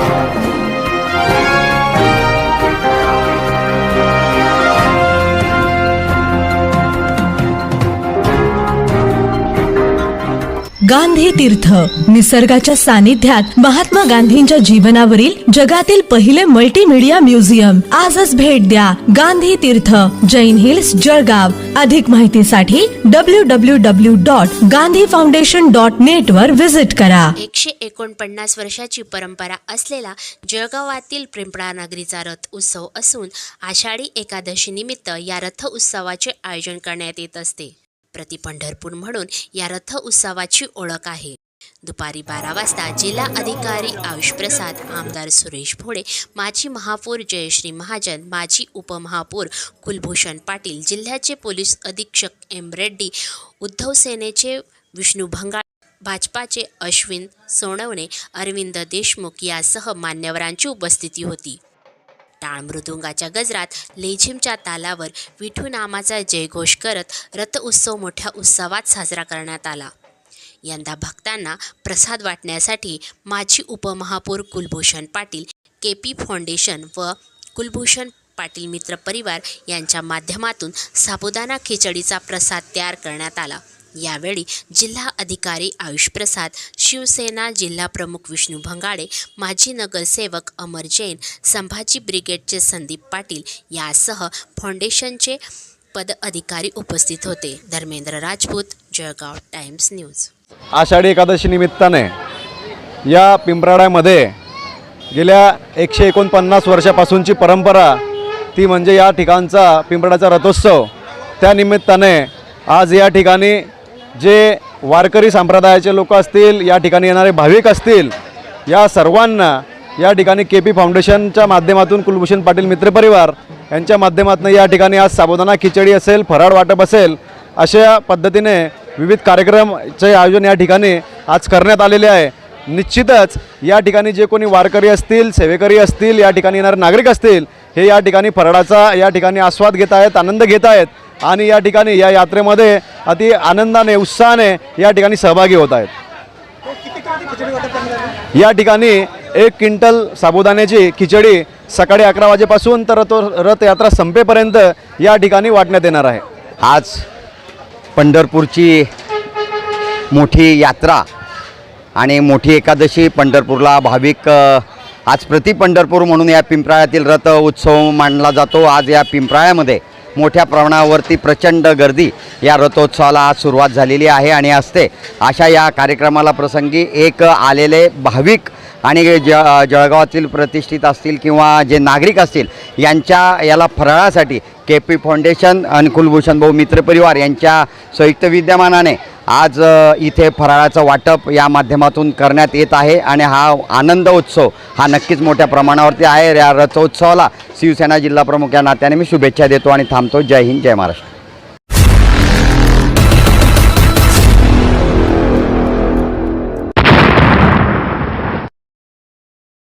Thank you. Gandhi तीर्थ. निसर्गाच्या सानिध्यात महात्मा गांधींच्या जीवनावरील जगातील पहिले मल्टीमीडिया म्युझियम आजच भेट द्या गांधी तीर्थ. जैन हिल्स जळगाव. अधिक माहितीसाठी W W W dot Gandhi foundation dot net वर व्हिजिट करा. एकशे एकोणपन्नास वर्षाची परंपरा असलेला जळगावातील पिंपळा नगरीचा रथ उत्सव असून आषाढी एकादशी निमित्त या रथ उत्सवाचे आयोजन करण्यात येत असते. प्रति पंढरपूर म्हणून या रथ उत्सवाची ओळख आहे. दुपारी बारा वाजता जिल्हा अधिकारी आयुष प्रसाद आमदार सुरेश भोळे माजी महापौर जयश्री महाजन माजी उपमहापौर कुलभूषण पाटील जिल्ह्याचे पोलीस अधीक्षक एम रेड्डी उद्धव सेनेचे विष्णू भंगाळ भाजपाचे अश्विन सोनवणे अरविंद देशमुख यासह मान्यवरांची उपस्थिती होती. टाळ मृदुंगाच्या गजरात लेझिमच्या तालावर विठू नामाचा जयघोष करत रथ उत्सव मोठ्या उत्सवात साजरा करण्यात आला. यंदा भक्तांना प्रसाद वाटण्यासाठी माजी उपमहापौर Kulbhushan Patil K P foundation व कुलभूषण पाटील मित्र परिवार यांच्या माध्यमातून साबुदाणा खिचडीचा प्रसाद तयार करण्यात आला. यावेळी जिल्हा अधिकारी आयुष प्रसाद शिवसेना जिल्हा प्रमुख विष्णू भंगाडे माजी नगरसेवक अमर जैन संभाजी ब्रिगेडचे संदीप पाटील यासह फाउंडेशनचे पदाधिकारी उपस्थित होते. Dharmendra Rajput Jalgaon Times News. Ashadhi Ekadashi निमित्ताने या पिंपराड्यामध्ये गेल्या एकशे एकोणपन्नास वर्षापासूनची परंपरा ती म्हणजे या ठिकाणचा पिंपराचा रथोत्सव. त्या निमित्ताने आज या ठिकाणी जे वारकरी संप्रदायाचे लोक असतील या ठिकाणी येणारे भाविक असतील या सर्वांना या ठिकाणी के पी फाउंडेशनच्या माध्यमातून कुलभूषण पाटील मित्रपरिवार यांच्या माध्यमातून या ठिकाणी आज साबुदाणा खिचडी असेल फराळ वाटप असेल अशा पद्धतीने विविध कार्यक्रमचे आयोजन या ठिकाणी आज करण्यात आलेले आहे. निश्चितच या ठिकाणी जे कोणी वारकरी असतील सेवेकरी असतील या ठिकाणी येणारे नागरिक असतील हे या ठिकाणी फराळाचा या ठिकाणी आस्वाद घेत आहेत आनंद घेत आहेत. आणि या ठिकाणी या यात्रेमध्ये अति आनंदाने उत्साहाने या ठिकाणी सहभागी होत आहेत. या ठिकाणी एक क्विंटल साबुदाण्याची खिचडी सकाळी अकरा वाजेपासून तर तो रथयात्रा संपेपर्यंत या ठिकाणी वाटण्यात येणार आहे. आज पंढरपूरची मोठी यात्रा आणि मोठी एकादशी पंढरपूरला भाविक आज प्रति पंढरपूर म्हणून या पिंपराळ्यातील रथ उत्सव मानला जातो. आज या पिंपराळ्यामध्ये मोठ्या प्रमाणावरती प्रचंड गर्दी या रथोत्सवाला आज सुरुवात झालेली आहे आणि असते. अशा या कार्यक्रमाला प्रसंगी एक आलेले भाविक आणि ज जळगावातील प्रतिष्ठित असतील किंवा जे नागरिक असतील यांच्या याला फराळासाठी के पी फाउंडेशन आणि कुलभूषण भाऊ मित्रपरिवार यांच्या संयुक्त विद्यमानाने आज इथे फराळाचं वाटप या माध्यमातून करण्यात येत आहे आणि हा आनंद उत्सव हा नक्कीच मोठ्या प्रमाणावरती आहे. या रथोत्सवाला शिवसेना जिल्हा प्रमुख या नात्याने मी शुभेच्छा देतो आणि थांबतो. जय हिंद जय महाराष्ट्र.